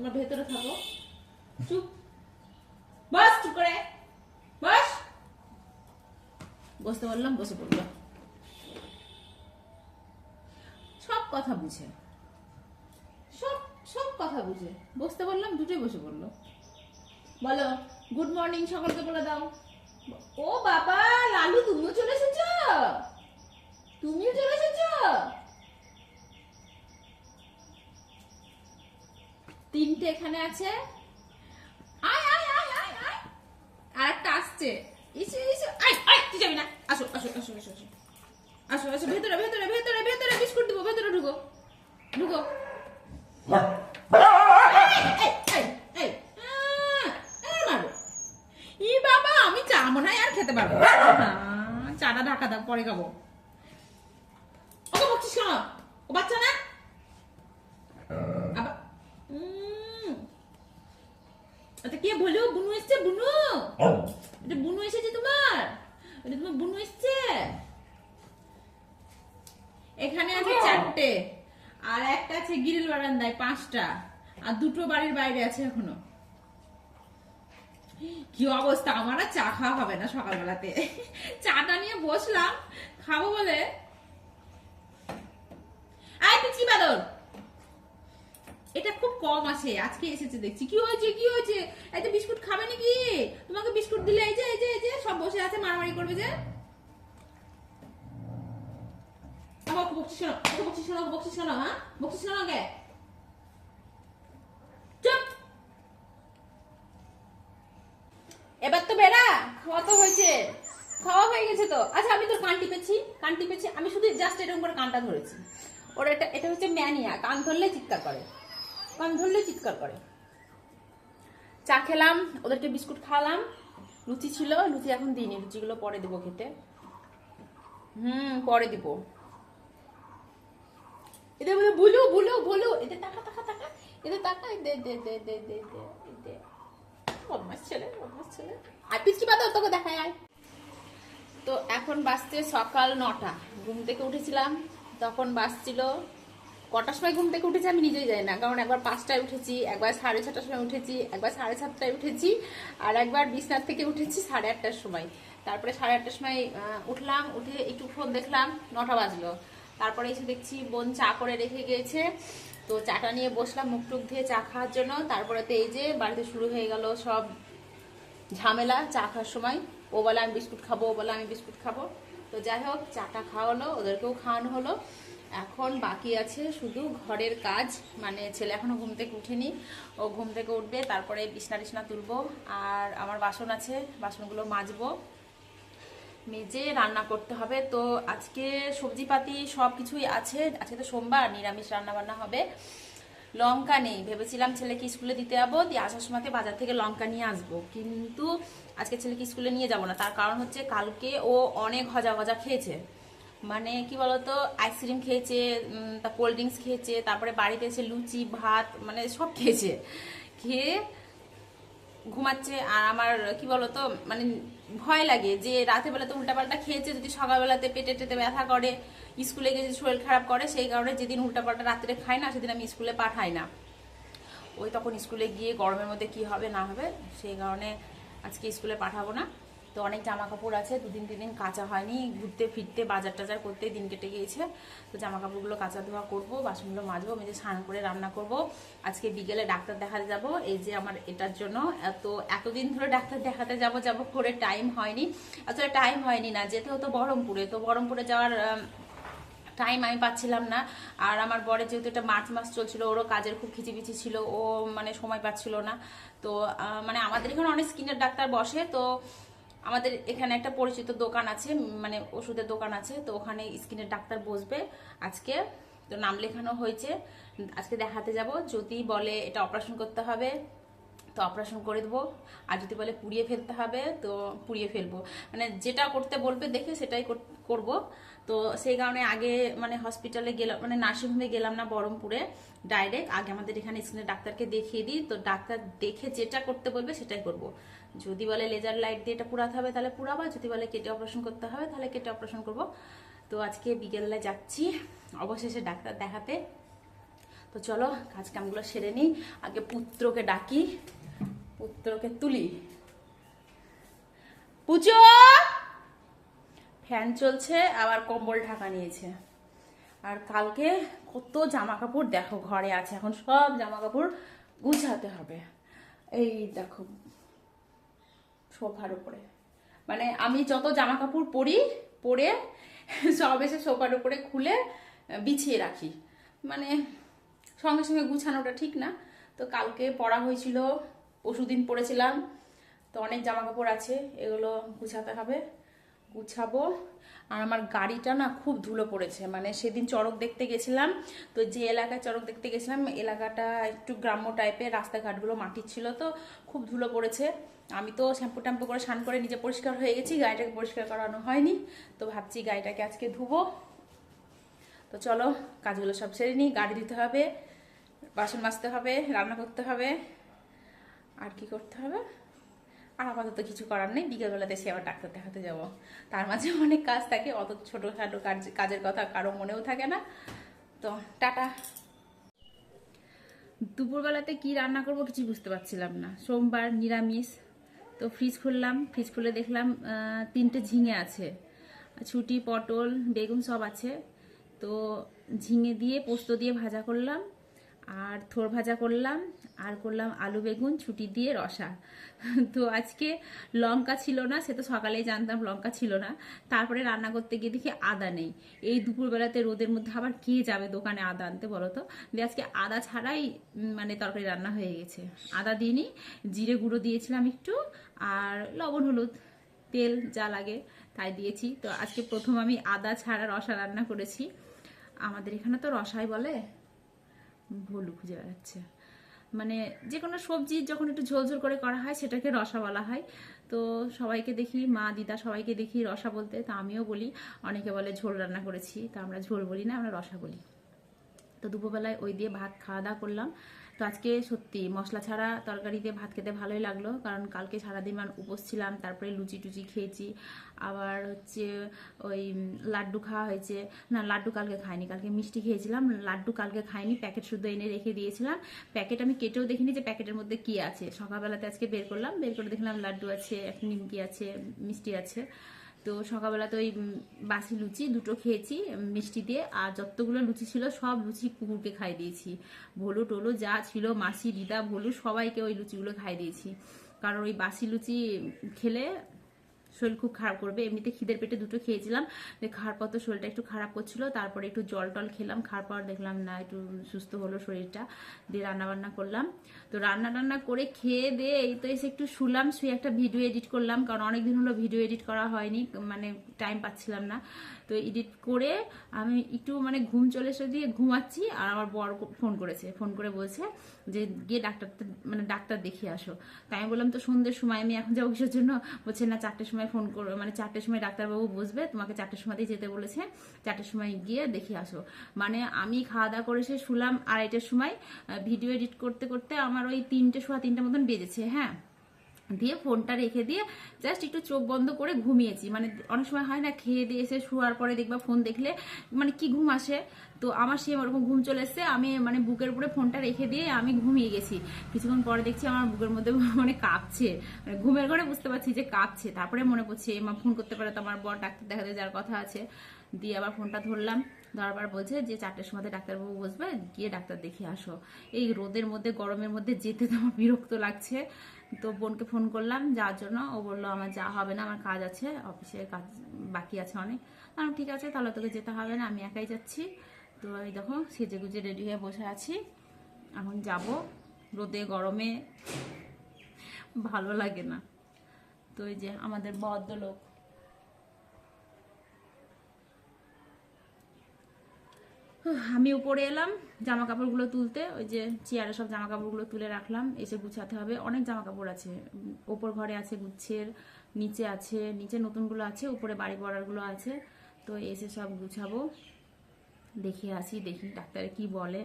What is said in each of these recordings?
তোমার ভেতরে থাকো। চুপ। বস, চুপ করে। বস। বসতে বললাম, বসে পড়ল। সব কথা বুঝে। সব সব কথা বুঝে। বসতে বললাম, দুটোই বসে পড়ল। বলো গুড মর্নিং সকলকে বলে দাও। ও বাবা, লালু, তুমিও চলে এসেছ? তুমিও চলে এসেছ? তিনটে এখানে আছে। আয় আয় আয় আয় আয়। আর একটা আসছে। ইসে ইসে। আয় আয় তুই যাবি না। আসো আসো আসো আসো আসো। আসো আসো ভেতরে ভেতরে ভেতরে ভেতরে বিস্কুট দিব ভেতরে ঢুকো। ঢুকো। ই বাবা আমি চা মনে হয় আর খেতে পারব চাটা ঢাকা দাও পরে খাব। ওকে বকছিস কেন? ও বাচ্চা না আবার উম, আচ্ছা কে বলো? বুনু এসছে? বুনু! এটা বুনু এসেছে তোমার? এটা তোমার বুনু এসছে? এখানে আছে চারটে আর একটা আছে গিরিল বারান্দায় পাঁচটা আর দুটো বাড়ির বাইরে আছে এখনও। কি অবস্থা? আমার আর চা খাওয়া হবে না সকালবেলাতে। চাটা নিয়ে বসলাম খাব বলে। আয় পিচকি বাদর এটা খুব কম আসে আজকে এসেছে দেখছি। কি হয়েছে কি হয়েছে? এই তো বিস্কুট খাবে নাকি? তোমাকে বিস্কুট দিলে এই যে এই যে এই যে, সব বসে আছে, মারামারি করবে যে। হ্যাঁ? এবার তো বেড়া, খাওয়া তো হয়েছে। খাওয়া হয়ে গেছে তো। আচ্ছা আমি তোর কান টিপেছি কান টিপেছি। আমি শুধু জাস্ট এরকম করে কানটা ধরেছি। ওর এটা এটা হচ্ছে ম্যানিয়া, কান ধরলে চিৎকার করে। কান ধরলে চিৎকার করে। চা খেলাম, ওদেরকে বিস্কুট খাওয়ালাম। লুচি ছিল, লুচি এখন দিইনি, লুচিগুলো পরে দেবো খেতে। হুম, পরে দিব। এদের বলে বুলু বুলু বুলু এদের টাকা টাকা টাকা, এদের টাকা দে দে দে দে দে দে দে। বদমাস ছেলে বদমাস ছেলে। আর পিচকি পাতা তোকে দেখায় আয়। তো এখন বাজছে সকাল নটা, ঘুম থেকে উঠেছিলাম, তখন বাজছিল কটার সময় ঘুম থেকে উঠেছি আমি নিজেই যাই না। কারণ একবার পাঁচটায় উঠেছি, একবার সাড়ে ছটার সময় উঠেছি, একবার সাড়ে সাতটায় উঠেছি, আর একবার বিছনার থেকে উঠেছি সাড়ে আটটার সময়। তারপরে সাড়ে আটটার সময় উঠলাম, উঠে একটু ফোন দেখলাম, নটা বাজলো। তারপরে এসে দেখছি বোন চা করে রেখে গিয়েছে। তো চাটা নিয়ে বসলাম, মুখ টুক দিয়ে চা খাওয়ার জন্য। তারপরে তো এই যে বাড়িতে শুরু হয়ে গেল সব ঝামেলা চা খাওয়ার সময়। ও বলে, আমি বিস্কুট খাব, ও বলে, আমি বিস্কুট খাব। তো যাই হোক, চাটা খাওয়া হলো ওদেরকেও খাওয়ানো হলো। এখন বাকি আছে শুধু ঘরের কাজ। মানে ছেলে এখনও ঘুম থেকে উঠেনি। ও ঘুম থেকে উঠবে, তারপরে বিছনা টিছনা তুলবো, আর আমার বাসন আছে, বাসনগুলো মাজবো। মেজে রান্না করতে হবে। তো আজকে সবজিপাতি সব কিছুই আছে। আজকে তো সোমবার, নিরামিষ রান্না বান্না হবে। লঙ্কা নেই। ভেবেছিলাম ছেলেকে স্কুলে দিতে যাব, দিয়ে আসার সময়তে বাজার থেকে লঙ্কা নিয়ে আসব। কিন্তু আজকে ছেলেকে স্কুলে নিয়ে যাব না। তার কারণ হচ্ছে কালকে ও অনেক হজা গজা খেয়েছে। মানে কি বলতো আইসক্রিম খেয়েছে তা কোল্ড ড্রিঙ্কস খেয়েছে, তারপরে বাড়িতে এসে লুচি, ভাত মানে সব খেয়েছে। খেয়ে ঘুমাচ্ছে, আর আমার কি বলতো মানে ভয় লাগে যে রাতে বেলাতে উল্টাপাল্টা খেয়েছে, যদি সকালবেলাতে পেটে টেটে ব্যথা করে, স্কুলে গিয়ে যদি শরীর খারাপ করে, সেই কারণে যেদিন উল্টাপাল্টা রাত্রে খাই না, সেদিন আমি স্কুলে পাঠাই না। ওই তখন স্কুলে গিয়ে গরমের মধ্যে কি হবে, না হবে, সেই কারণে আজকে স্কুলে পাঠাবো না। তো অনেক জামা কাপড় আছে, দুদিন তিন দিন কাঁচা হয়নি। ঘুরতে, ফিরতে, বাজার টাজার করতে দিন কেটে গিয়েছে। তো জামা কাপড়গুলো কাঁচা ধোয়া করব, বাসনগুলো মাজবো, মেজে স্নান করে রান্না করব। আজকে বিকেলে ডাক্তার দেখাতে যাব। এই যে আমার এটার জন্য এত, এতদিন ধরে ডাক্তার দেখাতে যাব যাব করে টাইম হয়নি। আসলে টাইম হয়নি না, যেতে হতো বহরমপুরে। তো বহরমপুরে যাওয়ার টাইম আমি পাচ্ছিলাম না। আর আমার বরের যেহেতু এটা মার্চ মাস চলছিল, ওরও কাজের খুব খিচিবিচি ছিল, ও মানে সময় পাচ্ছিল না। তো মানে আমাদের এখানে অনেক স্কিনের ডাক্তার বসে। তো আমাদের এখানে একটা পরিচিত দোকান আছে মানে ওষুধের দোকান আছে, তো ওখানে স্কিনের ডাক্তার বসবে আজকে। তো নাম লেখানো হয়েছে। আজকে দেখাতে যাব। যদি বলে এটা অপারেশন করতে হবে, তো অপারেশন করে দেবো। আর যদি বলে পুড়িয়ে ফেলতে হবে, তো পুড়িয়ে ফেলব। মানে যেটা করতে বলবে, দেখে সেটাই কর- করব। তো সেই কারণে আগে মানে হসপিটালে গেলাম মানে নার্সিংহোমে গেলাম না বহরমপুরে। ডাইরেক্ট আগে আমাদের এখানে স্কিনের ডাক্তারকে দেখিয়ে দিই। তো ডাক্তার দেখে যেটা করতে বলবে, সেটাই করব। যদি বলে লেজার লাইট দিয়ে এটা পুরাতে হবে, তাহলে পুরাবা যদি বলে কেটে অপারেশন করতে হবে, তাহলে কেটে অপারেশন করব। তো আজকে বিকেলবেলায় যাচ্ছি, অবশেষে ডাক্তার দেখাতে। তো চলো, কাজ কামগুলো সেরে নিই। আগে পুত্রকে ডাকি, পুত্রকে তুলি। পুজো! ফ্যান চলছে, আবার কম্বল ঢাকা নিয়েছে। আর কালকে কত জামা কাপড় দেখো, ঘরে আছে, এখন সব জামা কাপড় গুছাতে হবে। এই দেখো সোফার উপরে। মানে আমি যত জামা কাপড় পরি, পরে সব এসে সোফার উপরে খুলে বিছিয়ে রাখি। মানে সঙ্গে সঙ্গে গুছানোটা ঠিক না। তো কালকে পড়া হয়েছিল, পরশুদিন পড়েছিলাম, তো অনেক জামা কাপড় আছে, এগুলো গুছাতে হবে। গুছাবো। আর আমার গাড়িটা না খুব ধুলো পড়েছে মানে সেদিন চড়ক দেখতে গেছিলাম, তো যে এলাকায় চড়ক দেখতে গেছিলাম, এলাকাটা একটু গ্রাম্য টাইপের রাস্তাঘাটগুলো মাটির ছিল তো, খুব ধুলো পড়েছে। আমি তো শ্যাম্পু ট্যাম্পু করে স্নান করে নিজে পরিষ্কার হয়ে গেছি, গাড়িটাকে পরিষ্কার করানো হয়নি, তো ভাবছি গাড়িটাকে আজকে ধুবো। তো চলো, কাজগুলো সব সেরে নিই, গাড়ি দিতে হবে, বাসন মাজতে হবে, রান্না করতে হবে, আর কি করতে হবে? আর আপাতত কিছু করার নেই, বিকেলবেলাতে সে আবার ডাক্তার দেখাতে যাব। তার মাঝে অনেক কাজ থাকে, অত ছোটোখাটো কাজ কাজের কথা কারও মনেও থাকে না। তো টাটা। দুপুরবেলাতে কি রান্না করব কিছু বুঝতে পারছিলাম না। সোমবার নিরামিষ। তো ফ্রিজ খুললাম ফ্রিজ খুলে দেখলাম তিনটে ঝিঙে আছে। ছুটি, পটল, বেগুন সব আছে। তো ঝিঙে দিয়ে পোস্ত দিয়ে ভাজা করলাম। আর থোর ভাজা করলাম, আর করলাম আলু বেগুন, ছুটি দিয়ে রসা। তো আজকে লঙ্কা ছিল না, সে তো সকালেই জানতাম লঙ্কা ছিল না। তারপরে রান্না করতে গিয়ে দেখি আদা নেই। এই দুপুরবেলাতে রোদের মধ্যে আবার কে যাবে দোকানে আদা আনতে বলো তো? দিয়ে আজকে আদা ছাড়াই মানে তরকারি রান্না হয়ে গেছে। আদা দিইনি, জিরে গুঁড়ো দিয়েছিলাম একটু, আর লবণ, হলুদ, তেল যা লাগে তাই দিয়েছি। তো আজকে প্রথম আমি আদা ছাড়া রসা রান্না করেছি। আমাদের এখানে তো রসাই বলে। ভুলু খুঁজে বেড়াচ্ছে মানে যে কোনো সবজি যখন একটু ঝোল ঝোল করে করা হয়, সেটাকে রসা বলা হয়। তো সবাইকে দেখি, মা, দিদা সবাইকে দেখি রসা বলতে। তা আমিও বলি, অনেকে বলে ঝোল রান্না করেছি। তা আমরা ঝোল বলি না, আমরা রসা বলি। তো দুপুরবেলায় ওই দিয়ে ভাত খাওয়া দাওয়া করলাম। তো আজকে সত্যি মশলা ছাড়া তরকারিতে ভাত খেতে ভালোই লাগল, কারণ কালকে সারাদিন মান উপোস ছিলাম, তারপরে লুচি টুচি খেয়েছি। আবার হচ্ছে ওই লাড্ডু খাওয়া হয়েছে। না, লাড্ডু কালকে খাইনি, কালকে মিষ্টি খেয়েছিলাম, লাড্ডু কালকে খাইনি, প্যাকেট শুদ্ধ এনে রেখে দিয়েছিলাম। প্যাকেট আমি কেটেও দেখিনি যে প্যাকেটের মধ্যে কি আছে। সকালবেলাতে আজকে বের করলাম, বের করে দেখলাম লাড্ডু আছে নিমকি আছে, মিষ্টি আছে। তো সকালবেলা তো ওই বাসি লুচি দুটো খেয়েছি, মিষ্টি দিয়ে, আর যতগুলো লুচি ছিল সব লুচি কুকুরকে খাই দিয়েছি। ভোলু টোলু যা ছিল, মাসি, দিদা, ভোলু সবাইকে ওই লুচিগুলো খাই দিয়েছি। কারণ ওই বাসি লুচি খেলে শরীর খুব খারাপ করবে। এমনিতে খিদের পেটে দুটো খেয়েছিলাম। খাওয়ার পর তো শরীরটা একটু খারাপ করছিল, তারপরে একটু জল টল খেলাম। খাওয়ার পর দেখলাম, না, একটু সুস্থ হলো শরীরটা। দিয়ে রান্না বান্না করলাম। তো রান্না টান্না করে খেয়ে দিয়ে এই তো এসে একটু শুলাম, শুয়ে একটা ভিডিও এডিট করলাম। কারণ অনেকদিন হলো ভিডিও এডিট করা হয়নি মানে টাইম পাচ্ছিলাম না। তো এডিট করে আমি একটু মানে ঘুম চলে এসে দিয়ে ঘুমাচ্ছি আর আমার বর ফোন করেছে। ফোন করে বলছে যে, গিয়ে ডাক্তার মানে ডাক্তার দেখিয়ে আসো। তাই আমি বললাম, তো সন্ধ্যের সময় আমি এখন যাব কিসের জন্য? বলছে, না, চারটের সময় ফোন করবে মানে চারটের সময় ডাক্তারবাবু বসবে, তোমাকে চারটের সময়তেই যেতে বলেছে। চারটের সময় গিয়ে দেখিয়ে আসো। মানে আমি খাওয়া দাওয়া করে সে শুলাম আড়াইটার সময় ভিডিও এডিট করতে করতে আমার ওই তিনটে, সোয়া তিনটে মতন বেজেছে হ্যাঁ? দিয়ে ফোনটা রেখে দিয়ে জাস্ট একটু চোখ বন্ধ করে ঘুমিয়েছি। মানে অনেক সময় হয় না, খেয়ে দিয়ে এসে শোয়ার পরে দেখবা ফোন দেখলে মানে কি ঘুম আসে? তো আমার সে ওরকম ঘুম চলে এসছে, আমি মানে বুকের উপরে ফোনটা রেখে দিয়ে আমি ঘুমিয়ে গেছি। কিছুক্ষণ পরে দেখছি আমার বুকের মধ্যে মানে কাঁপছে। মানে ঘুমের ঘরে বুঝতে পারছি যে কাঁপছে। তারপরে মনে পড়ছে মা, ফোন করতে পারে তো আমার বর ডাক্তার দেখাতে যাওয়ার কথা আছে। দিয়ে আবার ফোনটা ধরলাম। ধরবার বলছে যে, চারটের সময় ডাক্তারবাবু বসবে, গিয়ে ডাক্তার দেখিয়ে আসো। এই রোদের মধ্যে, গরমের মধ্যে যেতে তো আমার বিরক্ত লাগছে। তো বোনকে ফোন করলাম, যাওয়ার জন্য। ও বলল, আমার যা হবে না, আমার কাজ আছে অফিসের কাজ বাকি আছে অনেক। আমি ঠিক আছে, তাহলে তোকে যেতে হবে না, আমি একাই যাচ্ছি। তো এই দেখো, সেজে গুজে রেডি হয়ে বসে আছি। এখন যাব রোদে, গরমে। ভালো লাগে না। তো এই যে আমাদের বদ্ধ আমি উপরে এলাম জামা কাপড়গুলো তুলতে, ওই যে চেয়ারে সব জামা কাপড়গুলো তুলে রাখলাম, এসে গুছাতে হবে। অনেক জামা কাপড় আছে, ওপর ঘরে আছে গুচ্ছের, নিচে আছে, নিচে নতুনগুলো আছে, উপরে বাড়ি পড়ারগুলো আছে, তো এসে সব গুছাবো। দেখে আসি, দেখি ডাক্তারে কি বলে।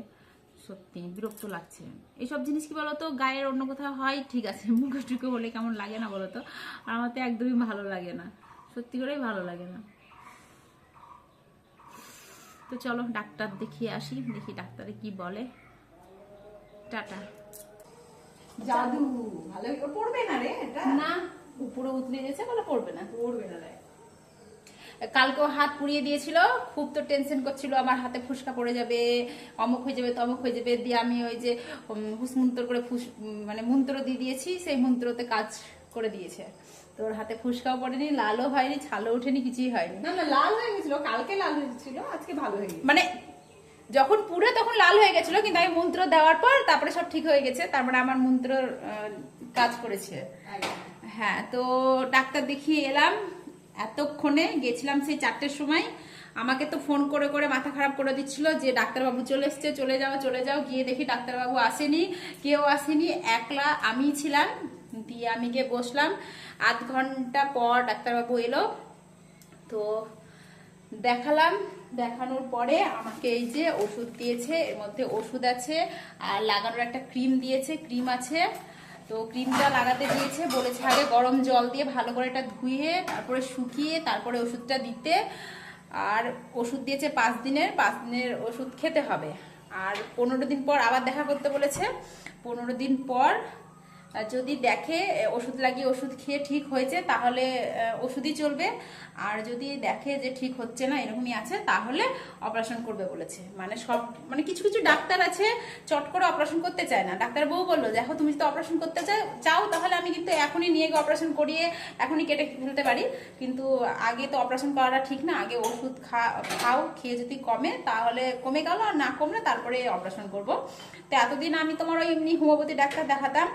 সত্যি বিরক্ত লাগছে। এইসব জিনিস কি বলতো, গায়ের অন্য কোথাও হয়, ঠিক আছে মুখে টুকে হলে কেমন লাগে না বলতো, আর আমার তো একদমই ভালো লাগে না। সত্যি করেই ভালো লাগে না। তো চলো ডাক্তার দেখিয়ে আসি দেখি ডাক্তারে কি বলে। টাটা। জাদু ভালো পড়বে না রে এটা? না উপরে উতলে গেছে বলে পড়বে না। পড়বে না রে। কালকেও হাত পুড়িয়ে দিয়েছিল খুব তো টেনশন করছিল আমার হাতে ফুসকা পড়ে যাবে অমুক হয়ে যাবে তমুক হয়ে যাবে দিয়ে আমি ওই যে হুসমন্ত্র করে ফুস মানে মন্ত্র দিয়ে দিয়েছি সেই মন্ত্রতে কাজ করে দিয়েছে। তোর হাতে ফুসকাও পড়েনি লালও হয়নি ছালও ওঠেনি কিছুই হয়নি। না না লাল হয়ে গেছিল কালকে লাল হয়েছিল আজকে ভালো হয়ে গেছে। মানে যখন পুরো তখন লাল হয়ে গেছিল কিন্তু আমি মন্ত্র দেওয়ার পর তারপরে সব ঠিক হয়ে গেছে তারপরে আমার মন্ত্র কাজ করেছে। হ্যাঁ তো ডাক্তার দেখিয়ে এলাম এতক্ষণে গেছিলাম সেই চারটের সময় আমাকে তো ফোন করে করে মাথা খারাপ করে দিচ্ছিল যে ডাক্তারবাবু চলে এসছে চলে যাও চলে যাও গিয়ে দেখি ডাক্তারবাবু আসেনি কেউ আসেনি একলা আমি ছিলাম। দিয়ে আমি গিয়ে বসলাম। আধ ঘণ্টা পর ডাক্তারবাবু এলো। তো দেখালাম। দেখানোর পরে আমাকে এই যে ওষুধ দিয়েছে, এর মধ্যে ওষুধ আছে আর লাগানোর একটা ক্রিম দিয়েছে, ক্রিম আছে। তো ক্রিমটা লাগাতে দিয়েছে, বলেছে আগে গরম জল দিয়ে ভালো করে এটা ধুয়ে, তারপরে শুকিয়ে, তারপরে ওষুধটা দিতে। আর ওষুধ দিয়েছে পাঁচ দিনের পাঁচ দিনের ওষুধ খেতে হবে। আর পনেরো দিন পর আবার দেখা করতে বলেছে। পনেরো দিন পর যদি দেখে ওষুধ লাগিয়ে ওষুধ খেয়ে ঠিক হয়েছে, তাহলে ওষুধই চলবে। আর যদি দেখে যে ঠিক হচ্ছে না, এরকমই আছে, তাহলে অপারেশন করবে বলেছে। মানে সব মানে কিছু কিছু ডাক্তার আছে, চট করে অপারেশন করতে চায় না। ডাক্তার বউ বলল, দেখো, তুমি যদি অপারেশন করতে চাও চাও, তাহলে আমি কিন্তু এখনই নিয়ে গিয়ে অপারেশন করিয়ে এখনই কেটে ফেলতে পারি। কিন্তু আগে তো অপারেশন করাটা ঠিক না। আগে ওষুধ খা, খাও, খেয়ে যদি কমে, তাহলে কমে গেল, আর না কমলে তারপরে অপারেশন করব। তো এতদিন আমি তোমার ওই এমনি হোমিওপ্যাথি ডাক্তার দেখাতাম।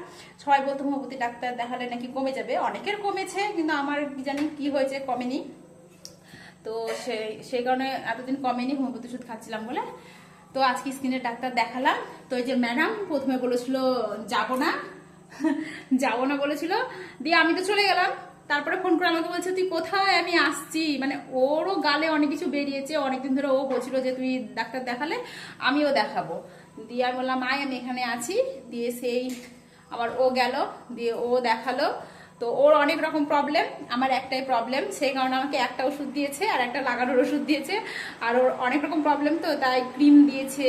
সবাই বলতো হোমিওপ্যাথি ডাক্তার দেখালে নাকি কমে যাবে। অনেকের কমেছে, কিন্তু আমার জানি কি হয়েছে কমেনি। তো সেই সেই কারণে এতদিন কমেনি হোমিওপ্যাথি ওষুধ খাচ্ছিলাম বলে। তো আজকে স্কিনের ডাক্তার দেখালাম। তো এই যে ম্যাডাম প্রথমে বলেছিল, যাব না। যাব না, বলেছিল। দিয়ে আমি তো চলে গেলাম। তারপরে ফোন করে আমাকে বলছে, তুই কোথায়? আমি আসছি। মানে ওরও গালে অনেক কিছু বেরিয়েছে। অনেকদিন ধরে ও বলছিল যে, তুই ডাক্তার দেখালে আমিও দেখাবো। দিয়ে আমি বললাম, আয়, আমি এখানে আছি। দিয়ে সেই আবার ও গেল, দিয়ে ও দেখাল। তো ওর অনেক রকম প্রবলেম আমার একটাই প্রবলেম সেই কারণে আমাকে একটা ওষুধ দিয়েছে আর একটা লাগানোর ওষুধ দিয়েছে। আর ওর অনেক রকম প্রবলেম তো, তাই ক্রিম দিয়েছে,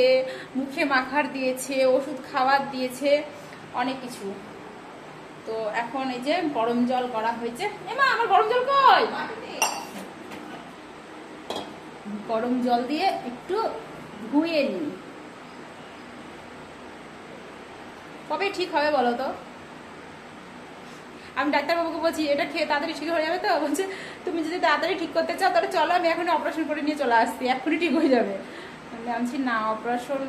মুখে মাখার দিয়েছে, ওষুধ খাওয়ার দিয়েছে, অনেক কিছু। তো এখন এই যে গরম জল করা হয়েছে। এমা, আমার গরম জল কই? গরম জল দিয়ে একটু ধুয়ে নিই। কবে ঠিক হবে বলো তো? আমি ডাক্তারবাবুকে বলছি, এটা খেয়ে তাড়াতাড়ি ঠিক হয়ে যাবে তো? বলছে, তুমি যদি তাড়াতাড়ি ঠিক করতে চাও, তাহলে চলো, আমি এখন অপারেশন করে নিয়ে চলে আসছি, এক্ষুনি ঠিক হয়ে যাবে। আমি না, অপারেশন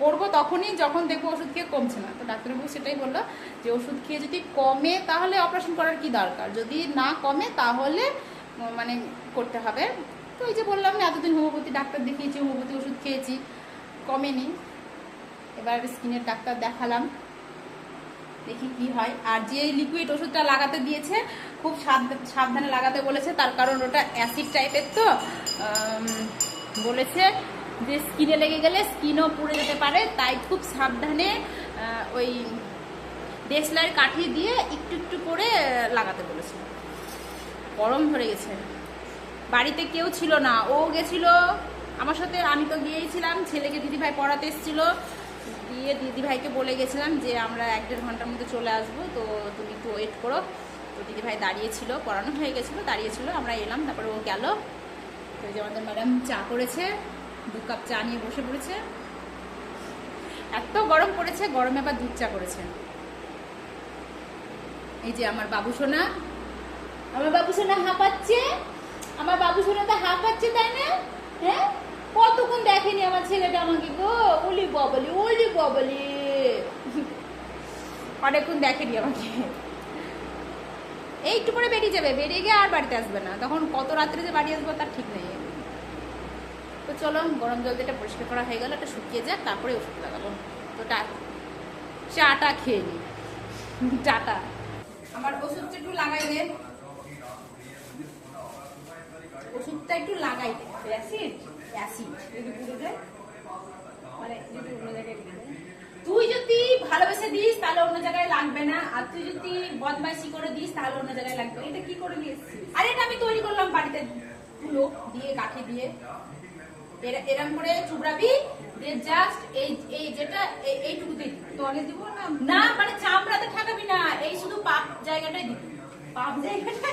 করব তখনই, যখন দেখব ওষুধ খেয়ে কমছে না। তো ডাক্তারবাবু সেটাই বলল যে, ওষুধ খেয়ে যদি কমে, তাহলে অপারেশন করার কি দরকার? যদি না কমে, তাহলে মানে করতে হবে। তো এই যে বললাম না এতদিন হোমিওপ্যাথি ডাক্তার দেখিয়েছি, হোমিওপ্যাথি ওষুধ খেয়েছি, কমেনি। এবার স্কিনের ডাক্তার দেখালাম। দেখি কি হয়। আর যে লিকুইড ওষুধটা লাগাতে দিয়েছে, খুব সাব- সাবধানে লাগাতে বলেছে। তার কারণ ওটা অ্যাসিড টাইপের তো। বলেছে যে স্কিনে লেগে গেলে স্কিনও পুড়ে যেতে পারে। তাই খুব সাবধানে ওই দেশলার কাঠি দিয়ে একটু একটু করে লাগাতে বলেছে। গরম ধরে গেছে। বাড়িতে কেউ ছিল না। ও গেছিল। আমার সাথে আমি তো গিয়েছিলাম ছেলেকে দিদিভাই পড়াতে এসেছিল। দিয়ে দিদিভাইকে বলে গেছিলাম যে আমরা এক দেড় ঘণ্টার মধ্যে চলে আসব, তো তুমি একটু ওয়েট করো। তো দিদিভাই দাঁড়িয়েছিল, পড়ানো হয়ে গেছিল, দাঁড়িয়েছিল, আমরা এলাম, তারপরে ও গেল। তো যে আমাদের ম্যাডাম চা করেছে, দু কাপ চা নিয়ে বসে পড়েছে। এত গরম পড়েছে, গরমে আবার দুধ চা করেছে। এই যে আমার বাবু সোনা, আমার বাবু সোনা হাঁপাচ্ছে, আমার বাবু সোনা তো হাঁপাচ্ছে, তাই না? হ্যাঁ? কতক্ষণ দেখেনি আমার ছেলেটা আমাকে গো? উলি ববলি উলি ববলি। অনেকক্ষণ দেখেনি আমাকে। একটু করে বেরিয়ে যাবে, বেরিয়ে গিয়ে আর বাড়িতে আসবে না। তখন কত রাত্রে যে বাড়ি আসব তার ঠিক নেই। তো চলো, গরম জল দিয়ে পরিষ্কার করা হয়ে গেল, এটা শুকিয়ে যাক, তারপরে ওষুধ লাগাবো। তো চাটা খেয়ে নিই টাটা আমার ওষুধটা একটু লাগাই দে। ওষুধটা একটু লাগাই দে। অ্যাসিড অ্যাসিড যদি পুরো দেয় মানে যদি অন্য জায়গায় তুই যদি ভালোবেসে দিস তাহলে অন্য জায়গায় লাগবে না। আর তুই যদি বদমাইশি করে দিস তাহলে অন্য জায়গায় লাগবে এটা কি করে নিয়ে এসেছিস? আরে এটা আমি তৈরি করলাম বাড়িতে তুলো দিয়ে কাঠি দিয়ে। এরা- এরম করে চুবড়াবি দিয়ে জাস্ট এই এই যেটা এই- এইটুকুতেই দিবি। তলে দিব না? না মানে চামড়াতে ঠাকাবি না। এই শুধু পাপ জায়গাটাই দিবি। পাপ জায়গাটা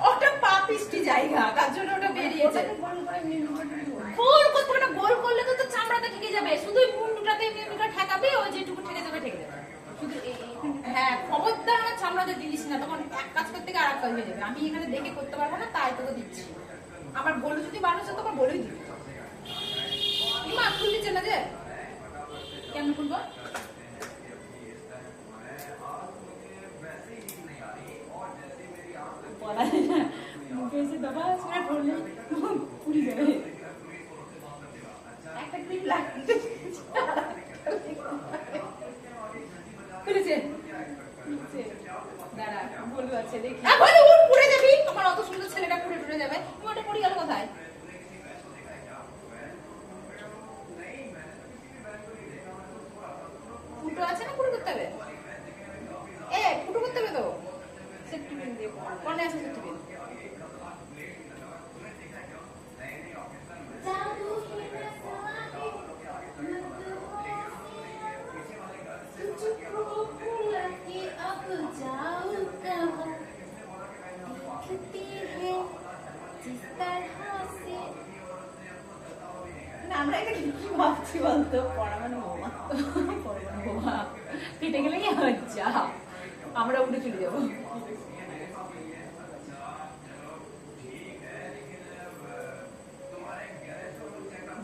ওটা পাপিষ্টি জায়গা। তার জন্য ওটা বেরিয়েছে। ওটাকে গোল। গোল করতে হবে গোল করলে তো তোর চামড়াটা ঠেকে যাবে। শুধু মুন্ডুটাতে এমনি এমনি করে ঠেকাবি, ওই যেটুকু ঠেকে যাবে ঠেকে যাবে। হ্যাঁ খবরদার আমার চামড়াতে দিলিস না, তখন এক কাজ করতে গিয়ে আর কাজ হয়ে যাবে। আমি এখানে দেখে করতে পারব না, তাই তোকে দিচ্ছি। আমার বলু যদি মানুষ হতো আমার বলেই দিবি। মা খুললি চেনা যে? কেমন খুলবো? ফেটে গেলেই যা আমরা উঠে চলে যাব।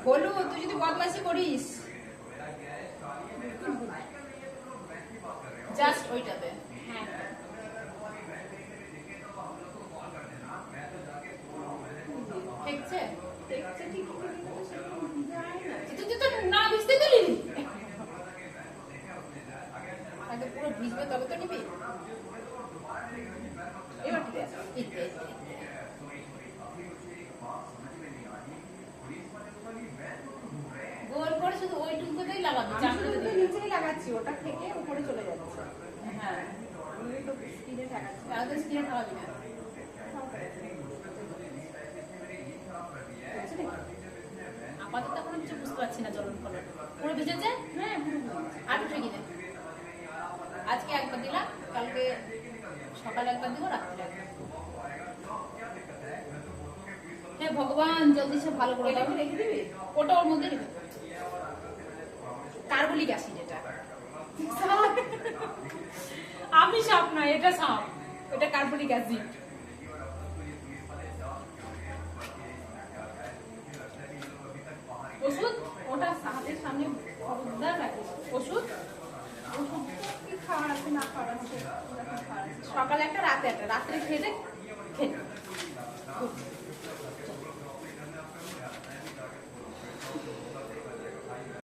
বলু তুই যদি বদমাসি করিস। জাস্ট ওইটাতে হ্যাঁ ঠেকছে দেখছে ঠিক কি করে কিন্তু সেটা যায় না। তুই তুই তো না ভিজতে দিলি আগে পুরো ভিজবে তবে তো নিবি এবার ঠিক আছে এই দে, এই দে, এই দে। গোল করে শুধু ওইটুকুতেই লাগাবি আমি শুধু নিচেই লাগাচ্ছি ওটা থেকে উপরে চলে যাচ্ছে। হ্যাঁ। আমি তো স্কিনে ঠেকাচ্ছি তাহলে স্কিনে ঠাকাবি না। আপাতত এখন কিছু বুঝতে পারছি না জলন কলার পুরো ভিজেছে? হ্যাঁ আর গিয়ে আজকে একবার দিলাম কালকে সকালে একবার দিব রাত্রে একবার হে ভগবান জলদি সে ভালো করে দাও। রেখে দিবি ওটা ওর মধ্যে কার্বলিক অ্যাসিড এটা। আমি সাপ না, এটা সাপ। এটা কার্বলিক অ্যাসিড। ওষুধ? ওটা সামনে ওষুধ? ওষুধ কি খাওয়ার আছে, না খাওয়ার আছে? সকালে একটা রাতে একটা, রাত্রে খেয়ে দে খেয়ে নে।